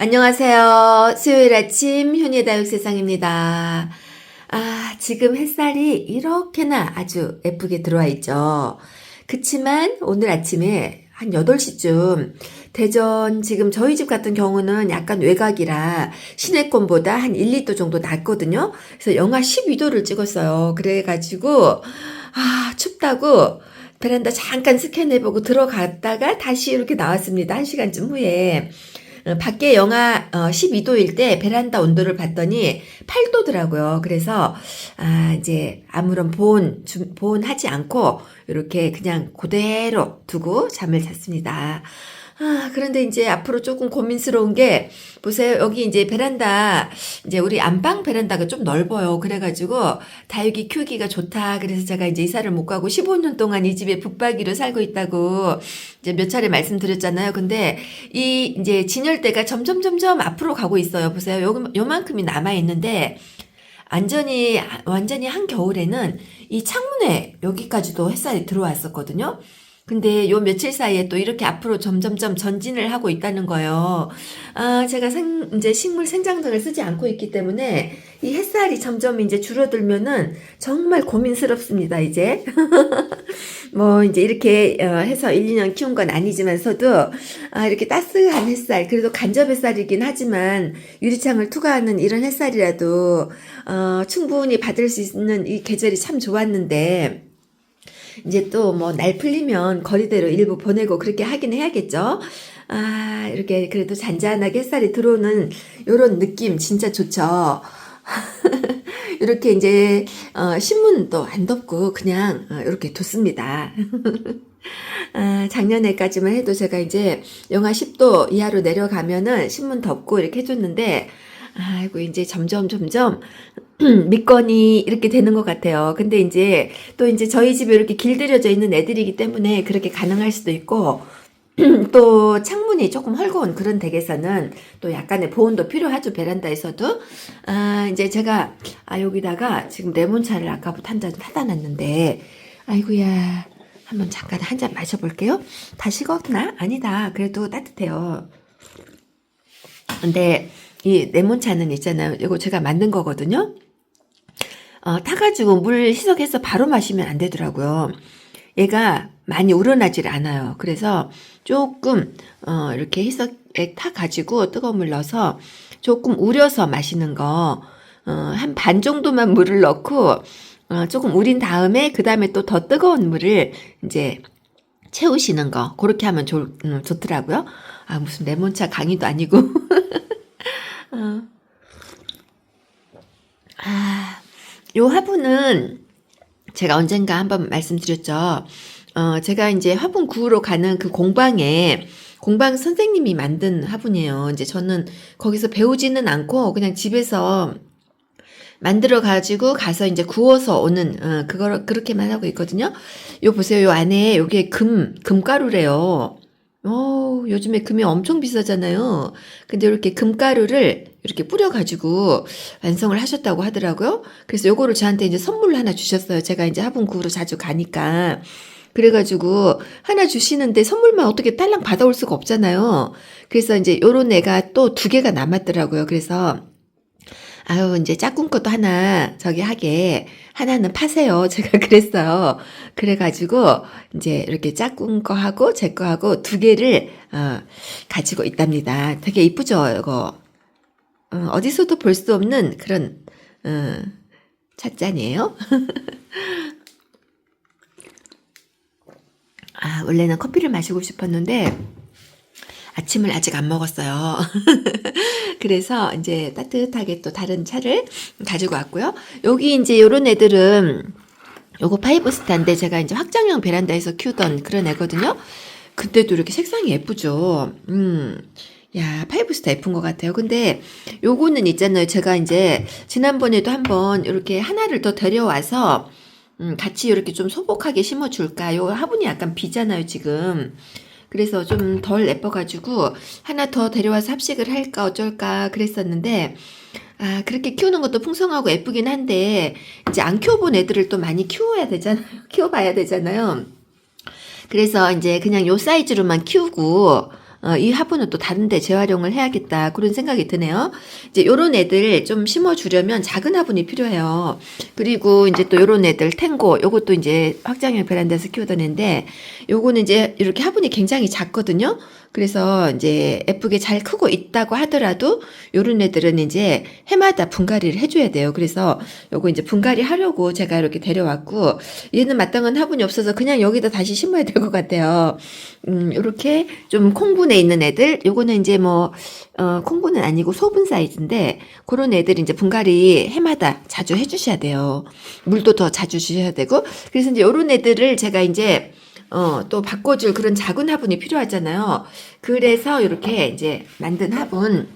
안녕하세요. 수요일 아침 현예 다육 세상입니다. 아, 지금 햇살이 이렇게나 아주 예쁘게 들어와 있죠. 그치만 오늘 아침에 한 8시쯤 대전 지금 저희 집 같은 경우는 약간 외곽이라 시내권보다 한 1, 2도 정도 낮거든요. 그래서 영하 12도를 찍었어요. 그래가지고 아, 춥다고 베란다 잠깐 스캔해보고 들어갔다가 다시 이렇게 나왔습니다. 한 시간쯤 후에. 어, 밖에 영하 12도일 때 베란다 온도를 봤더니 8도더라고요. 그래서 아 이제 아무런 보온 주- 보온하지 않고 이렇게 그냥 그대로 두고 잠을 잤습니다. 아, 그런데 이제 앞으로 조금 고민스러운 게, 보세요. 여기 이제 베란다, 이제 우리 안방 베란다가 좀 넓어요. 그래가지고, 다육이 키우기가 좋다. 그래서 제가 이제 이사를 못 가고 15년 동안 이 집에 붙박이로 살고 있다고 이제 몇 차례 말씀드렸잖아요. 근데 이 이제 진열대가 점점 점점 앞으로 가고 있어요. 보세요. 요, 요만큼이 남아있는데, 완전히, 완전히 한겨울에는 이 창문에 여기까지도 햇살이 들어왔었거든요. 근데 요 며칠 사이에 또 이렇게 앞으로 점점점 전진을 하고 있다는 거예요. 아, 제가 생, 이제 식물 생장등을 쓰지 않고 있기 때문에 이 햇살이 점점 이제 줄어들면은 정말 고민스럽습니다, 이제. 뭐, 이제 이렇게 어, 해서 1, 2년 키운 건 아니지만서도, 아, 이렇게 따스한 햇살, 그래도 간접 햇살이긴 하지만 유리창을 투과하는 이런 햇살이라도, 어, 충분히 받을 수 있는 이 계절이 참 좋았는데, 이제 또 뭐 날 풀리면 거리대로 일부 보내고 그렇게 하긴 해야겠죠. 아, 이렇게 그래도 잔잔하게 햇살이 들어오는 요런 느낌 진짜 좋죠. 이렇게 이제 어, 신문도 안 덮고 그냥 어, 이렇게 뒀습니다. 아, 작년에까지만 해도 제가 이제 영하 10도 이하로 내려가면은 신문 덮고 이렇게 해줬는데 아이고 이제 점점 점점 밑건이 이렇게 되는 것 같아요. 근데 이제 또 이제 저희 집에 이렇게 길들여져 있는 애들이기 때문에 그렇게 가능할 수도 있고 또 창문이 조금 헐거운 그런 댁에서는 또 약간의 보온도 필요하죠 베란다에서도. 아 이제 제가 아 여기다가 지금 레몬차를 아까부터 한잔 타다 놨는데 아이고야 한번 잠깐 한 잔 마셔볼게요. 다 식었나? 아니다. 그래도 따뜻해요. 근데 이 레몬차는 있잖아요 이거 제가 만든 거거든요 어, 타가지고 물 희석해서 바로 마시면 안 되더라고요. 얘가 많이 우러나질 않아요. 그래서 조금 어, 이렇게 희석에 타가지고 뜨거운 물 넣어서 조금 우려서 마시는 거, 어, 한 반 정도만 물을 넣고 어, 조금 우린 다음에 그 다음에 또 더 뜨거운 물을 이제 채우시는 거 그렇게 하면 좋, 음, 좋더라고요. 아 무슨 레몬차 강의도 아니고. 어. 아, 요 화분은 제가 언젠가 한번 말씀드렸죠. 어, 제가 이제 화분 구우러 가는 그 공방에 공방 선생님이 만든 화분이에요. 이제 저는 거기서 배우지는 않고 그냥 집에서 만들어 가지고 가서 이제 구워서 오는 어, 그걸 그렇게만 하고 있거든요. 요 보세요. 요 안에 요게 금 금가루래요. 어, 요즘에 금이 엄청 비싸잖아요. 근데 이렇게 금가루를 이렇게 뿌려가지고 완성을 하셨다고 하더라고요. 그래서 요거를 저한테 이제 선물로 하나 주셨어요. 제가 이제 화분 구우러 자주 가니까. 그래가지고 하나 주시는데 선물만 어떻게 딸랑 받아올 수가 없잖아요. 그래서 이제 요런 애가 또 두 개가 남았더라고요. 그래서 아유, 이제 짝꿍 것도 하나, 저기 하게, 하나는 파세요. 제가 그랬어요. 그래가지고, 이제 이렇게 짝꿍 거 하고, 제 거 하고, 두 개를, 어, 가지고 있답니다. 되게 이쁘죠, 이거. 어, 어디서도 볼 수 없는 그런, 어, 찻잔이에요. 아, 원래는 커피를 마시고 싶었는데, 아침을 아직 안 먹었어요. 그래서 이제 따뜻하게 또 다른 차를 가지고 왔고요. 여기 이제 요런 애들은 요거 파이브 스타인데 제가 이제 확장형 베란다에서 키우던 그런 애거든요. 그때도 이렇게 색상이 예쁘죠. 음. 야, 파이브 스타 예쁜 것 같아요. 근데 요거는 있잖아요. 제가 이제 지난번에도 한번 이렇게 하나를 더 데려와서 음, 같이 이렇게 좀 소복하게 심어줄까. 요 화분이 약간 비잖아요, 지금. 그래서 좀 덜 예뻐가지고 하나 더 데려와서 합식을 할까 어쩔까 그랬었는데 아 그렇게 키우는 것도 풍성하고 예쁘긴 한데 이제 안 키워본 애들을 또 많이 키워야 되잖아요. 키워봐야 되잖아요. 그래서 이제 그냥 요 사이즈로만 키우고 어, 이 화분은 또 다른데 재활용을 해야겠다 그런 생각이 드네요. 이제 요런 애들 좀 심어주려면 작은 화분이 필요해요. 그리고 이제 또 요런 애들 탱고 요것도 이제 확장형 베란다에서 키우던 애인데 요거는 이제 이렇게 화분이 굉장히 작거든요. 그래서 이제 예쁘게 잘 크고 있다고 하더라도 요런 애들은 이제 해마다 분갈이를 해줘야 돼요. 그래서 요거 이제 분갈이 하려고 제가 이렇게 데려왔고 얘는 마땅한 화분이 없어서 그냥 여기다 다시 심어야 될 것 같아요. 음, 요렇게 좀 콩분에 있는 애들, 요거는 이제 뭐, 어, 콩분은 아니고 소분 사이즈인데, 그런 애들 이제 분갈이 해마다 자주 해주셔야 돼요. 물도 더 자주 주셔야 되고, 그래서 이제 요런 애들을 제가 이제, 어, 또 바꿔줄 그런 작은 화분이 필요하잖아요. 그래서 이렇게 이제 만든 화분,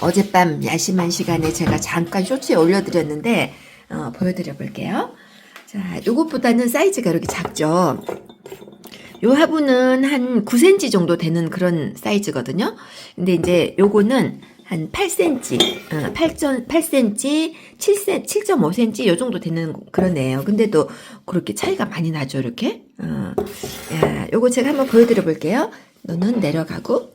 어젯밤 야심한 시간에 제가 잠깐 쇼츠에 올려드렸는데, 어, 보여드려 볼게요. 자, 요것보다는 사이즈가 이렇게 작죠. 요 화분은 한 9cm 정도 되는 그런 사이즈거든요. 근데 이제 요거는 한 8cm, 어, 8, 8cm, 7cm, 7.5cm 요 정도 되는 애예요. 근데도 그렇게 차이가 많이 나죠, 이렇게. 어, 야, 요거 제가 한번 보여드려 볼게요. 너는 내려가고.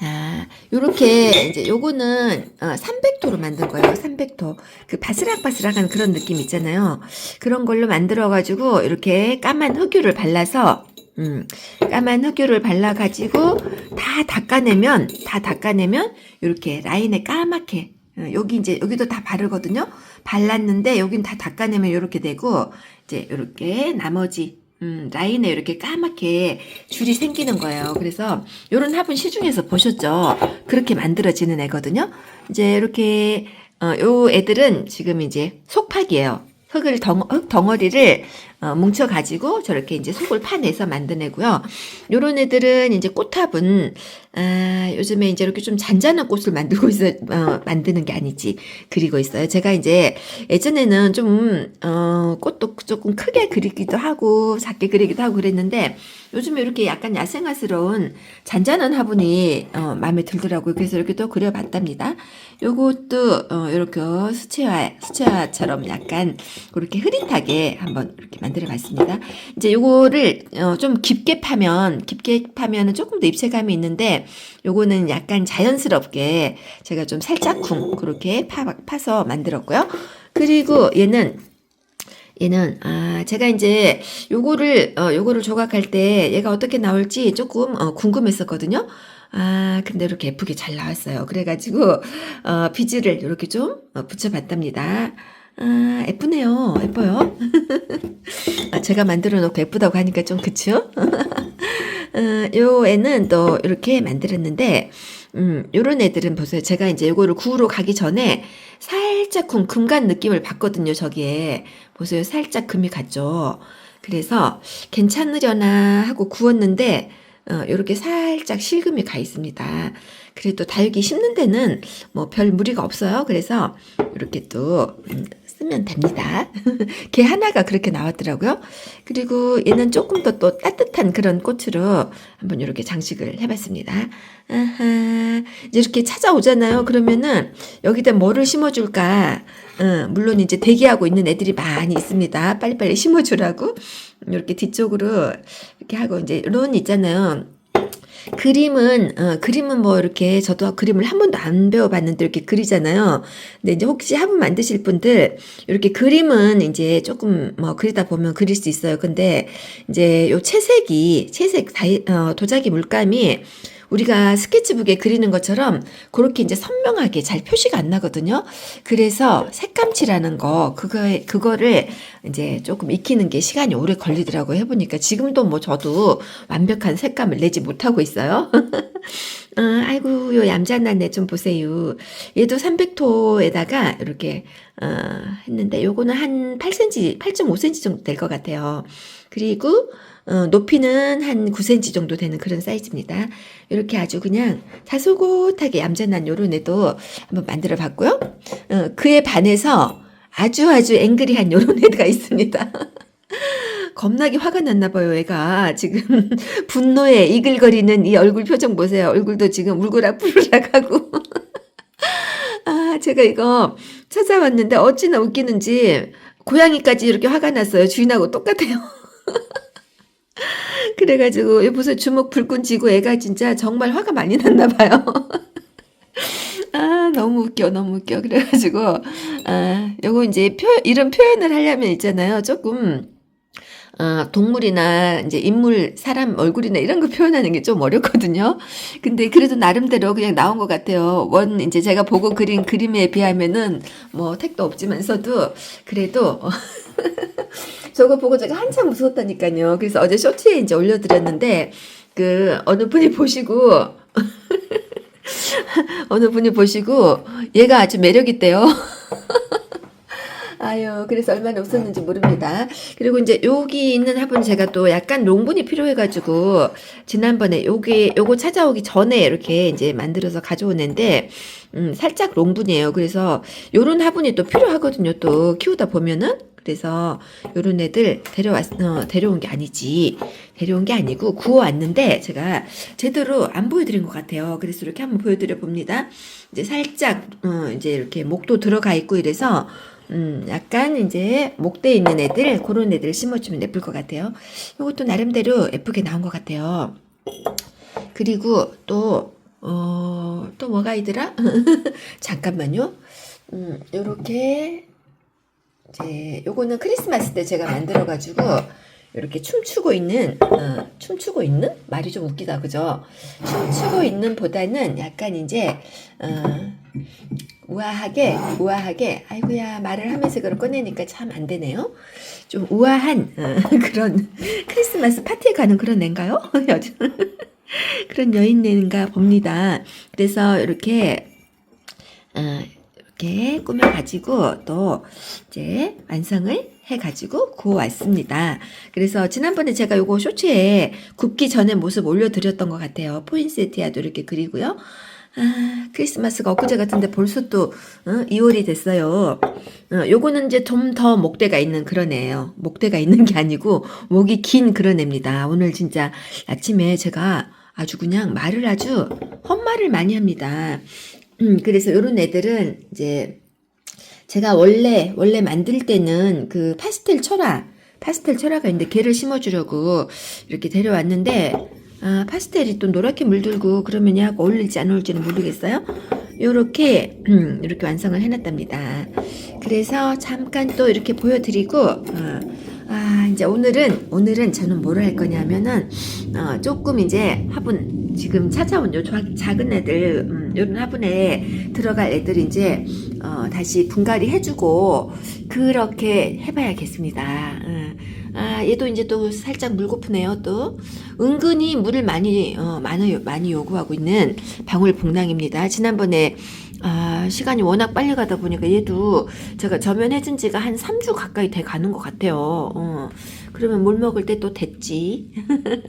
아, 요렇게 이제 요거는 어, 300도로 만든 거예요. 300도. 그 바스락바스락한 그런 느낌 있잖아요. 그런 걸로 만들어 가지고 이렇게 까만 흑유를 발라서 음, 까만 흑유를 발라 가지고 다 닦아내면 다 닦아내면 이렇게 라인에 까맣게 어, 여기 이제 여기도 다 바르거든요. 발랐는데 여긴 다 닦아내면 이렇게 되고 이제 이렇게 나머지 음, 라인에 이렇게 까맣게 줄이 생기는 거예요. 그래서 요런 화분 시중에서 보셨죠? 그렇게 만들어지는 애거든요. 이제 이렇게 어, 요 애들은 지금 이제 속팍이에요. 흙을 덩, 흙 덩어리를 어, 뭉쳐가지고 저렇게 이제 속을 파내서 만든 애고요. 요런 애들은 이제 꽃화분, 아, 요즘에 이제 이렇게 좀 잔잔한 꽃을 만들고 있어, 어, 만드는 게 아니지. 그리고 있어요. 제가 이제 예전에는 좀, 어, 꽃도 조금 크게 그리기도 하고, 작게 그리기도 하고 그랬는데, 요즘에 이렇게 약간 야생화스러운 잔잔한 화분이, 어, 마음에 들더라고요. 그래서 이렇게 또 그려봤답니다. 요것도, 어, 이렇게 수채화, 수채화처럼 약간, 그렇게 흐릿하게 한번 이렇게 만들어 봤습니다. 이제 요거를, 어, 좀 깊게 파면, 깊게 파면은 조금 더 입체감이 있는데, 요거는 약간 자연스럽게 제가 좀 살짝쿵 그렇게 파, 파서 만들었고요. 그리고 얘는 얘는 아 제가 이제 요거를 어 요거를 조각할 때 얘가 어떻게 나올지 조금 어, 궁금했었거든요. 아 근데 이렇게 예쁘게 잘 나왔어요. 그래가지고 어 비즈를 이렇게 좀 어, 붙여봤답니다. 아 예쁘네요. 예뻐요. 아, 제가 만들어 놓고 예쁘다고 하니까 좀 그쵸? 어, 요 애는 또 이렇게 만들었는데, 음, 요런 애들은 보세요. 제가 이제 요거를 구우러 가기 전에 살짝 금, 금간 느낌을 받거든요, 저기에. 보세요. 살짝 금이 갔죠. 그래서 괜찮으려나 하고 구웠는데, 어, 요렇게 살짝 실금이 가 있습니다. 그래도 다육이 심는 데는 뭐 별 무리가 없어요. 그래서 이렇게 또 음, 쓰면 됩니다. 걔 하나가 그렇게 나왔더라고요. 그리고 얘는 조금 더 또 따뜻한 그런 꽃으로 한번 이렇게 장식을 해봤습니다. 아하, 이제 이렇게 찾아오잖아요. 그러면은 여기다 뭐를 심어줄까? 어, 물론 이제 대기하고 있는 애들이 많이 있습니다. 빨리빨리 심어주라고. 이렇게 뒤쪽으로 이렇게 하고 이제 이런 있잖아요. 그림은 어, 그림은 뭐 이렇게 저도 그림을 한 번도 안 배워봤는데 이렇게 그리잖아요. 근데 이제 혹시 화분 만드실 분들 이렇게 그림은 이제 조금 뭐 그리다 보면 그릴 수 있어요. 근데 이제 요 채색이 채색 다이, 어, 도자기 물감이 우리가 스케치북에 그리는 것처럼 그렇게 이제 선명하게 잘 표시가 안 나거든요. 그래서 색감칠하는 거 그거 그거를 이제 조금 익히는 게 시간이 오래 걸리더라고요. 해보니까 지금도 뭐 저도 완벽한 색감을 내지 못하고 있어요. 어, 아이고 요 얌전한 애 좀 보세요. 얘도 300토에다가 이렇게 어, 했는데 요거는 한 8cm, 8.5cm 정도 될 것 같아요. 그리고 어, 높이는 한 9cm 정도 되는 그런 사이즈입니다. 이렇게 아주 그냥 다소곳하게 얌전한 요런 애도 한번 만들어 봤고요. 어, 그에 반해서 아주 아주 앵그리한 요런 애가 있습니다. 겁나게 화가 났나 봐요, 애가. 지금 분노에 이글거리는 이 얼굴 표정 보세요. 얼굴도 지금 울그락불그락 하고. 아, 제가 이거 찾아왔는데 어찌나 웃기는지 고양이까지 이렇게 화가 났어요. 주인하고 똑같아요. 그래가지고 무슨 주먹 불끈 쥐고 애가 진짜 정말 화가 많이 났나 봐요. 아, 너무 웃겨, 너무 웃겨. 그래가지고, 아, 요거 이제 표, 이런 표현을 하려면 있잖아요. 조금, 아, 동물이나 이제 인물, 사람 얼굴이나 이런 거 표현하는 게 좀 어렵거든요. 근데 그래도 나름대로 그냥 나온 것 같아요. 원, 이제 제가 보고 그린 그림에 비하면은 뭐 택도 없지만서도 그래도 저거 보고 제가 한참 웃었다니까요. 그래서 어제 쇼츠에 이제 올려드렸는데 그 어느 분이 보시고 어느 분이 보시고 얘가 아주 매력 있대요. 아유, 그래서 얼마나 웃었는지 모릅니다. 그리고 이제 여기 있는 화분 제가 또 약간 롱분이 필요해가지고, 지난번에 여기, 요거 찾아오기 전에 이렇게 이제 만들어서 가져온 애인데, 음, 살짝 롱분이에요. 그래서 요런 화분이 또 필요하거든요. 또 키우다 보면은. 그래서 요런 애들 데려왔, 어, 데려온 게 아니지. 데려온 게 아니고 구워왔는데 제가 제대로 안 보여드린 것 같아요. 그래서 이렇게 한번 보여드려 봅니다. 이제 살짝, 어, 이제 이렇게 목도 들어가 있고 이래서 음, 약간 이제 목대 있는 애들, 그런 애들 심어주면 예쁠 것 같아요. 이것도 나름대로 예쁘게 나온 것 같아요. 그리고 또, 어, 또 뭐가 있더라? 잠깐만요. 음, 요렇게, 이제, 요거는 크리스마스 때 제가 만들어 가지고, 이렇게 춤추고 있는, 어, 춤추고 있는? 말이 좀 웃기다, 그죠? 춤추고 있는 보다는 약간 이제, 어, 우아하게, 우아하게, 아이고야, 말을 하면서 그걸 꺼내니까 참 안 되네요. 좀 우아한, 어, 그런 크리스마스 파티에 가는 그런 애인가요? 요즘. 그런 여인인가 봅니다. 그래서 이렇게, 어, 이렇게 꾸며가지고 또 이제 완성을 해가지고 구워왔습니다. 그래서 지난번에 제가 요거 쇼츠에 굽기 전에 모습 올려드렸던 것 같아요. 포인세티아도 이렇게 그리고요. 아, 크리스마스가 엊그제 같은데 벌써 또 어, 2월이 됐어요. 어, 요거는 이제 좀 더 목대가 있는 그런 애예요. 목대가 있는 게 아니고 목이 긴 그런 애입니다. 오늘 진짜 아침에 제가 아주 그냥 말을 아주 헛말을 많이 합니다. 음, 그래서 요런 애들은 이제 제가 원래 원래 만들 때는 그 파스텔 철화 파스텔 철화가 있는데 걔를 심어주려고 이렇게 데려왔는데 아, 파스텔이 또 노랗게 물들고 그러면 약 어울릴지 안 어울릴지는 모르겠어요. 요렇게 음, 이렇게 완성을 해놨답니다. 그래서 잠깐 또 이렇게 보여드리고 어, 아 이제 오늘은 오늘은 저는 뭘할 거냐면은 어, 조금 이제 화분 지금 찾아온 요 자- 작은 애들 음, 요런 화분에 들어갈 애들 이제 어, 다시 분갈이 해주고 그렇게 해봐야겠습니다. 어. 아 얘도 이제 또 살짝 물고프네요 또 은근히 물을 많이 어, 많이 많이 요구하고 있는 방울 복랑입니다. 지난번에 아, 시간이 워낙 빨리 가다 보니까 얘도 제가 저면해준 지가 한 3주 가까이 돼 가는 것 같아요. 어, 그러면 물 먹을 때 또 됐지.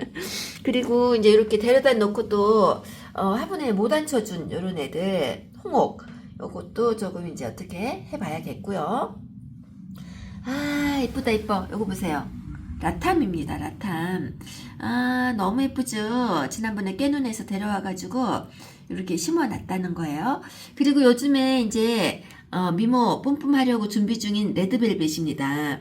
그리고 이제 이렇게 데려다 놓고 또 어, 화분에 못 앉혀준 요런 애들 홍옥 요것도 조금 이제 어떻게 해봐야겠고요. 아 이쁘다 이뻐 요거 보세요. 라탐입니다 라탐. 아 너무 예쁘죠. 지난번에 깨눈에서 데려와가지고 이렇게 심어놨다는 거예요. 그리고 요즘에 이제 어, 미모 뿜뿜하려고 준비 중인 레드벨벳입니다.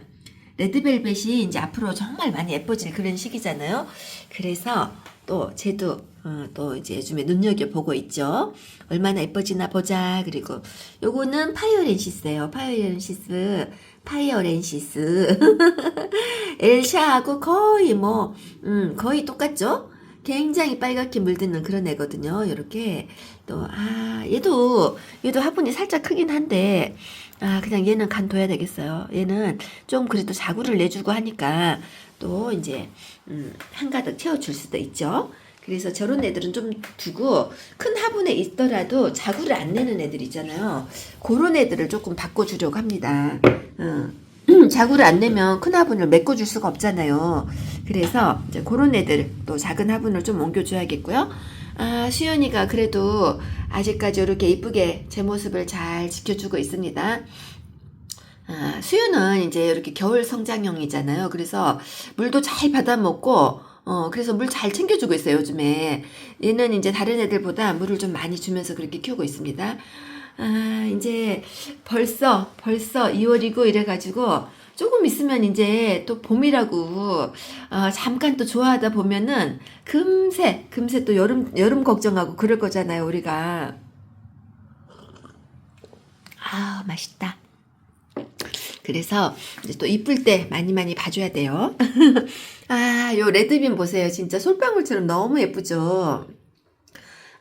레드벨벳이 이제 앞으로 정말 많이 예뻐질 그런 시기잖아요. 그래서 또 쟤도 어, 또 이제 요즘에 눈여겨 보고 있죠. 얼마나 예뻐지나 보자. 그리고 요거는 파이어렌시스예요. 파이어렌시스, 파이어렌시스. 엘샤하고 거의 뭐, 음, 거의 똑같죠? 굉장히 빨갛게 물드는 그런 애거든요. 이렇게 또, 아, 얘도, 얘도 화분이 살짝 크긴 한데, 아, 그냥 얘는 간 둬야 되겠어요. 얘는 좀 그래도 자구를 내주고 하니까 또 이제, 음, 한가득 채워줄 수도 있죠. 그래서 저런 애들은 좀 두고 큰 화분에 있더라도 자구를 안 내는 애들 있잖아요. 그런 애들을 조금 바꿔주려고 합니다. 어. 자구를 안 내면 큰 화분을 메꿔줄 수가 없잖아요. 그래서 이제 그런 애들 또 작은 화분을 좀 옮겨줘야겠고요. 아, 수연이가 그래도 아직까지 이렇게 이쁘게 제 모습을 잘 지켜주고 있습니다. 아, 수유는 이제 이렇게 겨울 성장형이잖아요. 그래서 물도 잘 받아먹고, 어, 그래서 물 잘 챙겨주고 있어요, 요즘에. 얘는 이제 다른 애들보다 물을 좀 많이 주면서 그렇게 키우고 있습니다. 아, 이제 벌써, 벌써 2월이고 이래가지고 조금 있으면 이제 또 봄이라고 어, 잠깐 또 좋아하다 보면은 금세 금세 또 여름 여름 걱정하고 그럴 거잖아요 우리가. 아 맛있다. 그래서 이제 또 이쁠 때 많이 많이 봐줘야 돼요. 아 요 레드빈 보세요. 진짜 솔방울처럼 너무 예쁘죠?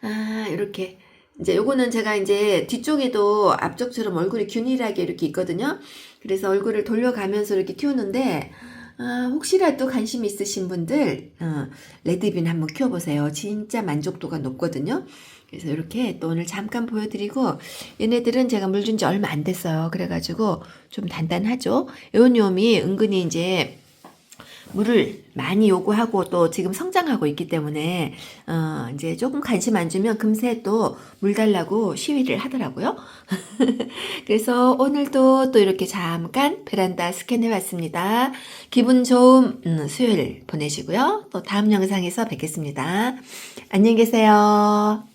아 이렇게 이제 요거는 제가 이제 뒤쪽에도 앞쪽처럼 얼굴이 균일하게 이렇게 있거든요. 그래서 얼굴을 돌려가면서 이렇게 키우는데 아, 혹시라도 관심 있으신 분들 어, 레드빈 한번 키워보세요. 진짜 만족도가 높거든요. 그래서 이렇게 또 오늘 잠깐 보여드리고 얘네들은 제가 물 준 지 얼마 안 됐어요. 그래가지고 좀 단단하죠. 요 놈이 은근히 이제 물을 많이 요구하고 또 지금 성장하고 있기 때문에 어 이제 조금 관심 안 주면 금세 또 물 달라고 시위를 하더라고요. 그래서 오늘도 또 이렇게 잠깐 베란다 스캔해 봤습니다. 기분 좋은 음, 수요일 보내시고요. 또 다음 영상에서 뵙겠습니다. 안녕히 계세요.